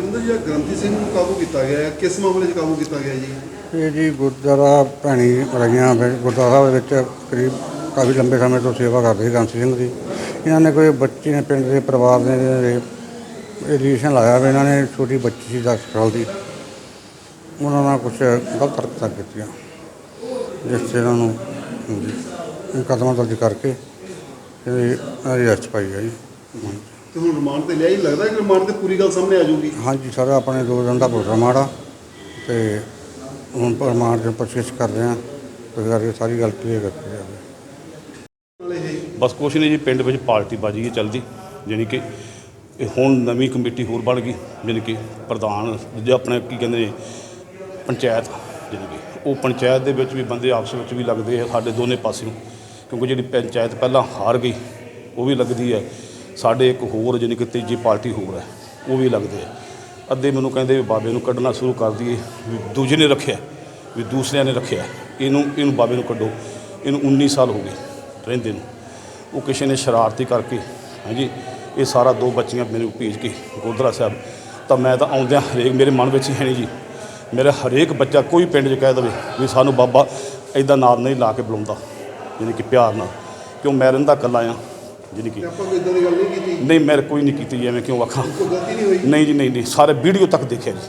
ਰਾਜਿੰਦਰ ਜੀ ਗ੍ਰੰਥੀ ਸਿੰਘ ਨੂੰ ਕਾਬੂ ਕੀਤਾ ਗਿਆ ਹੈ ਕਿਸ ਮਾਮਲੇ 'ਚ ਕਾਬੂ ਕੀਤਾ ਗਿਆ ਜੀ? ਇਹ ਜੀ ਗੁਰਦੁਆਰਾ ਭੈਣੀ ਰਹੀਆਂ ਗੁਰਦੁਆਰਾ ਸਾਹਿਬ ਦੇ ਵਿੱਚ ਕਰੀਬ ਕਾਫੀ ਲੰਬੇ ਸਮੇਂ ਤੋਂ ਸੇਵਾ ਕਰਦੇ ਸੀ ਗ੍ਰੰਥੀ ਸਿੰਘ ਦੀ। ਇਹਨਾਂ ਨੇ ਕੋਈ ਬੱਚੀ ਨੇ ਪਿੰਡ ਦੇ ਪਰਿਵਾਰ ਨੇ ਦੇ ਲਾਇਆ ਵੀ ਇਹਨਾਂ ਨੇ ਛੋਟੀ ਬੱਚੀ ਸੀ 10 ਸਾਲ ਦੀ। ਉਹਨਾਂ ਨਾਲ ਕੁਝ ਗਲਤ ਹਰਕਤਾਂ ਕੀਤੀਆਂ ਜਿਸ 'ਚ ਇਹਨਾਂ ਨੂੰ ਹਾਂਜੀ, ਇਹ ਦਰਜ ਕਰਕੇ ਇਹ ਅਰੈਸਟ ਪਾਈ ਹੈ ਜੀ ਹਾਂਜੀ। ਤੇ ਹੁਣ ਰਿਮਾਂਡ ਤੇ ਲਿਆ ਹੀ ਲੱਗਦਾ ਕਿ ਰਿਮਾਂਡ ਤੇ ਪੂਰੀ ਗੱਲ ਸਾਹਮਣੇ ਆ ਜਾਊਗੀ? ਹਾਂਜੀ ਸਰ ਆਪਣੇ ਦੋ ਦਿਨ ਦਾ ਪ੍ਰੋਗਰਾਮ ਆੜਾ ਤੇ ਹੁਣ ਪਰਮਾਰ ਦੇ ਪੁੱਛਗਿੱਛ ਕਰ ਰਹੇ ਹਾਂ ਤੇ ਕਰਕੇ ਸਾਰੀ ਗੱਲ ਕਲੀਅਰ ਜਾਵੇ। ਨਾਲੇ ਇਹ ਬਸ ਕੁਛ ਨਹੀਂ ਜੀ ਪਿੰਡ ਵਿੱਚ ਪਾਰਟੀ ਬਾਜੀ ਹੈ ਚੱਲਦੀ ਜਾਣੀ ਕਿ ਇਹ ਹੁਣ ਨਵੀਂ ਕਮੇਟੀ ਹੋਰ ਬਣ ਗਈ ਜਾਣੀ ਕਿ ਪ੍ਰਧਾਨ ਜੇ ਆਪਣੇ ਕੀ ਕਹਿੰਦੇ ਨੇ ਪੰਚਾਇਤ ਜਾਣੀ ਕਿ ਉਹ ਪੰਚਾਇਤ ਦੇ ਵਿੱਚ ਵੀ ਬੰਦੇ ਆਪਸ ਵਿੱਚ ਵੀ ਲੱਗਦੇ ਆ ਸਾਡੇ ਦੋਨੇ ਪਾਸਿਓਂ ਕਿਉਂਕਿ ਜਿਹੜੀ ਪੰਚਾਇਤ ਪਹਿਲਾਂ ਹਾਰ ਗਈ ਉਹ ਵੀ ਲੱਗਦੀ ਹੈ। ਸਾਡੇ ਇੱਕ ਹੋਰ ਜਾਣੀ ਕਿ ਤੀਜੀ ਪਾਰਟੀ ਹੋਰ ਹੈ, ਉਹ ਵੀ ਲੱਗਦੇ ਆ। ਅੱਧੇ ਮੈਨੂੰ ਕਹਿੰਦੇ ਵੀ ਬਾਬੇ ਨੂੰ ਕੱਢਣਾ ਸ਼ੁਰੂ ਕਰ ਦਈਏ, ਵੀ ਦੂਜੇ ਨੇ ਰੱਖਿਆ, ਵੀ ਦੂਸਰਿਆਂ ਨੇ ਰੱਖਿਆ। ਇਹਨੂੰ ਇਹਨੂੰ ਬਾਬੇ ਨੂੰ ਕੱਢੋ। ਇਹਨੂੰ 19 ਸਾਲ ਹੋ ਗਏ ਰਹਿੰਦੇ ਨੂੰ। ਉਹ ਕਿਸੇ ਨੇ ਸ਼ਰਾਰਤੀ ਕਰਕੇ, ਹਾਂਜੀ, ਇਹ ਸਾਰਾ ਦੋ ਬੱਚੀਆਂ ਮੈਨੂੰ ਭੇਜ ਕੇ ਗੁਰਦੁਆਰਾ ਸਾਹਿਬ, ਤਾਂ ਮੈਂ ਤਾਂ ਆਉਂਦਿਆਂ ਹਰੇਕ, ਮੇਰੇ ਮਨ ਵਿੱਚ ਹੀ ਹੈ ਨਹੀਂ ਜੀ। ਮੇਰਾ ਹਰੇਕ ਬੱਚਾ ਕੋਈ ਪਿੰਡ 'ਚ ਕਹਿ ਦੇਵੇ ਵੀ ਸਾਨੂੰ ਬਾਬਾ ਐਦਾਂ ਨਾਮ ਨਹੀਂ ਲਾ ਕੇ ਬੁਲਾਉਂਦਾ ਯਾਨੀ ਕਿ ਪਿਆਰ ਨਾਲ। ਕਿਉਂ ਮੈਂ ਰਹਿੰਦਾ ਇਕੱਲਾ ਆ ਯਾਨੀ ਕਿ ਆਪਾਂ ਕੋਈ ਇਦਾਂ ਦੀ ਗੱਲ ਨਹੀਂ ਕੀਤੀ। ਨਹੀਂ ਮੈਂ ਕੋਈ ਨਹੀਂ ਕੀਤੀ ਐਵੇਂ ਕਿਉਂ ਆਖਾਂ? ਕੋਈ ਗਲਤੀ ਨਹੀਂ ਹੋਈ? ਨਹੀਂ ਜੀ ਨਹੀਂ ਨਹੀਂ ਸਾਰੇ ਵੀਡੀਓ ਤੱਕ ਦੇਖਿਆ ਜੀ।